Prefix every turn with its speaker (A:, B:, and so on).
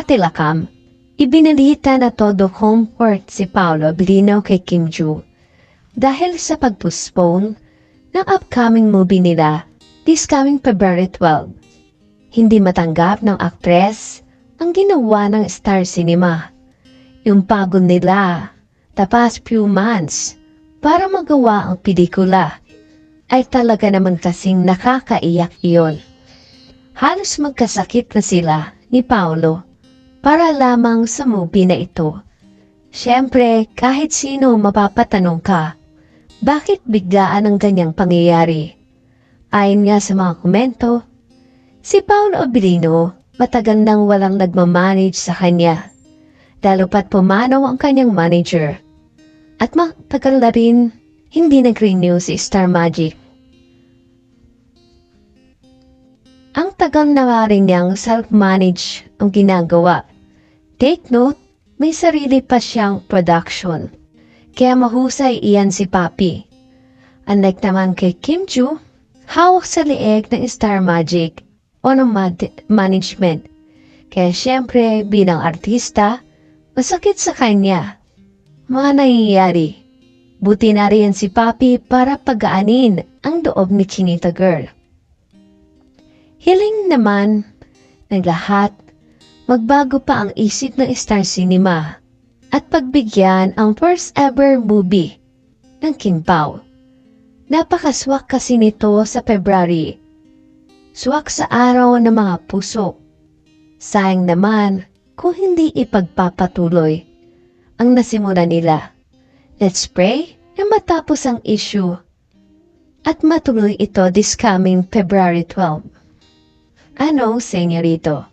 A: Matilakam, ibinalita na todo comfort si Paolo Abilino kay Kim Joo dahil sa pagpostpone ng upcoming movie nila this coming February 12. Hindi matanggap ng aktres ang ginawa ng Star Cinema. Yung pagod nila the past few months para magawa ang pelikula ay talaga naman kasing nakakaiyak iyon. Halos magkasakit na sila ni Paolo para lamang sa movie na ito. Siyempre, kahit sino mapapatanong ka, bakit biglaan ang ganyang pangyayari? Ayon nga sa mga komento, si Paolo Abilino matagal nang walang nagmamanage sa kanya. Lalo pat pumanaw ang kanyang manager. At matagal na rin hindi nag-renew si Star Magic. Ang tagal na nga niyang self-manage ang ginagawa. Take note, may sarili pa siyang production. Kaya mahusay iyan si Papi. Unlike naman kay Kim Joo, hawak sa leeg ng Star Magic o ng management. Kaya syempre bilang artista, masakit sa kanya. Mga nangyayari. Buti na rin si Papi para pagaanin ang loob ni Chinita Girl. Hiling naman ng lahat, magbago pa ang isip ng Star Cinema at pagbigyan ang first ever movie ng Kim Pao. Napakaswak kasi nito sa February. Swak sa araw ng mga puso. Sayang naman kung hindi ipagpapatuloy ang nasimula nila. Let's pray na matapos ang issue at matuloy ito this coming February 12. Ano, senyorito?